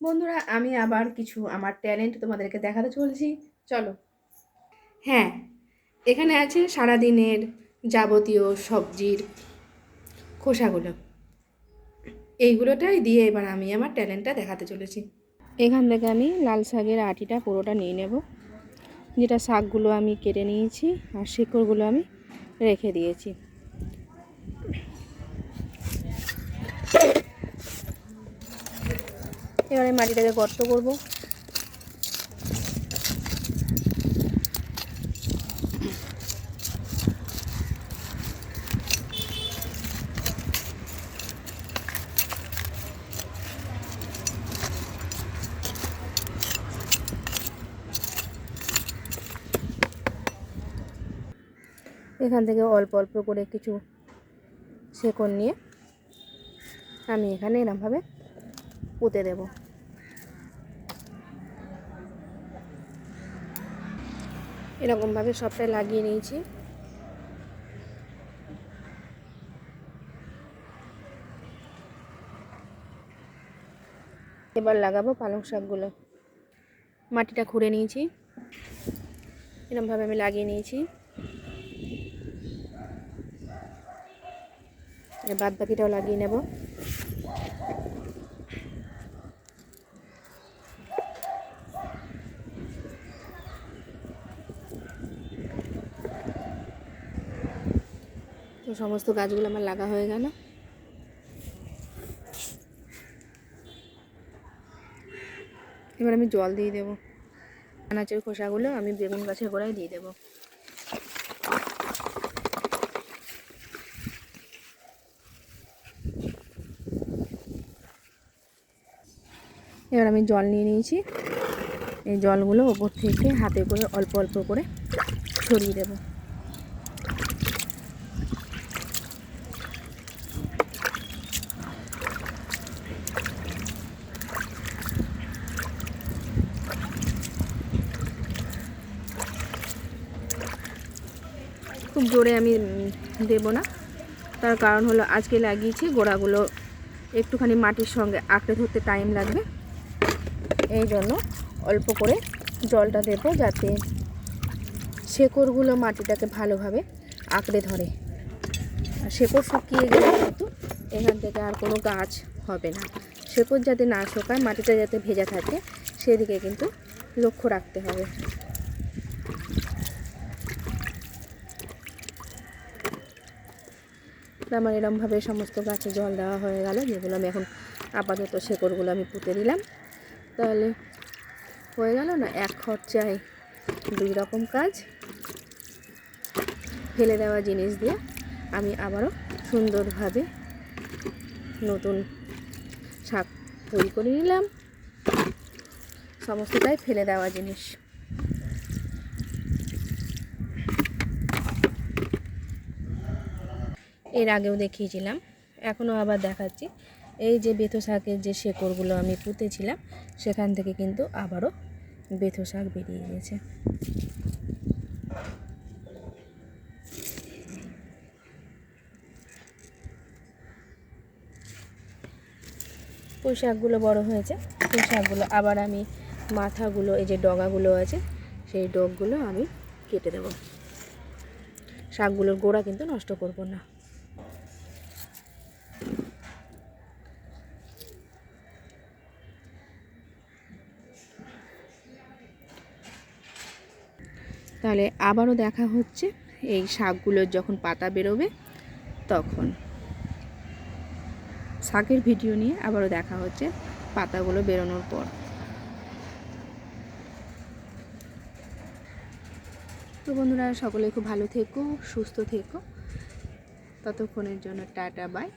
বন্ধুরা, আমি আবার কিছু আমার ট্যালেন্ট তোমাদেরকে দেখাতে চলছি। চলো। হ্যাঁ এখানে আছে সারাদিনের যাবতীয় সবজির খোসাগুলো। এইগুলোটাই দিয়ে এবার আমি আমার ট্যালেন্টটা দেখাতে চলেছি। এখান থেকে আমি লাল শাকের আটিটা পুরোটা নিয়ে নেব। যেটা শাকগুলো আমি কেটে নিয়েছি আর শিকড়গুলো আমি রেখে দিয়েছি। এবারে মাটিটাকে গর্ত করব। এখান থেকে অল্প অল্প করে কিছু শেকড় নিয়ে আমি এখানে এরমভাবে পুঁতে দেব। এরকমভাবে সবটাই লাগিয়ে নিয়েছি। এবার লাগাবো পালং শাকগুলো। মাটিটা খুঁড়ে নিয়েছি। এরকমভাবে আমি লাগিয়ে নিয়েছি। বাদ বাকিটাও লাগিয়ে নেব। সমস্ত গাছগুলো আমার লাগা হয়ে গেল। এবার আমি জল দিয়ে দেবো। আনাচের খোসাগুলো আমি বেগুন গাছের গোড়ায় দিয়ে দেবো। এবার আমি জল নিয়ে নিয়েছি। এই জলগুলো ওপর থেকে হাতে করে অল্প অল্প করে ছড়িয়ে দেবো। খুব জোরে আমি দেব না। তার কারণ হলো আজকে লাগিয়েছি গোড়াগুলো একটুখানি মাটির সঙ্গে আঁকড়ে ধরতে টাইম লাগবে। এই জন্য অল্প করে জলটা দেব যাতে শেকড়গুলো মাটিটাকে ভালোভাবে আঁকড়ে ধরে। আর শেকড় শুকিয়ে গেলে কিন্তু এখান থেকে আর কোনো গাছ হবে না। শেকড় যাতে না শোকায়, মাটিটা যাতে ভেজা থাকে, সেদিকে কিন্তু লক্ষ্য রাখতে হবে। আমার এরমভাবে সমস্ত গাছে জল দেওয়া হয়ে গেল যেগুলো আমি এখন আপাতত শেকড়গুলো আমি পুঁতে দিলাম তাহলে হয়ে গেল না, এক খরচায় দুই রকম কাজ। ফেলে দেওয়া জিনিস দিয়ে আমি আবারও সুন্দরভাবে নতুন শাক তৈরি করে নিলাম। সমস্তটাই ফেলে দেওয়া জিনিস। এর আগেও দেখিয়েছিলাম, এখনও আবার দেখাচ্ছি। এই যে বেথো শাকের যে শেকড়গুলো আমি পুঁতেছিলাম, সেখান থেকে কিন্তু আবারও বেথো শাক বেরিয়ে গেছে। পুঁই শাকগুলো বড়ো হয়েছে, পুঁই শাকগুলো আবার আমি মাথাগুলো, এই যে ডগাগুলো আছে, সেই ডগগুলো আমি কেটে দেব। শাকগুলোর গোড়া কিন্তু নষ্ট করব না। তাহলে আবারও দেখা হচ্ছে। এই শাকগুলোর যখন পাতা বেরোবে তখন। শাকের ভিডিও নিয়ে আবারও দেখা হচ্ছে পাতাগুলো বেরোনোর পর। তো বন্ধুরা, সকলে খুব ভালো থেকো, সুস্থ থেকো। ততক্ষণের জন্য টাটা, বাই।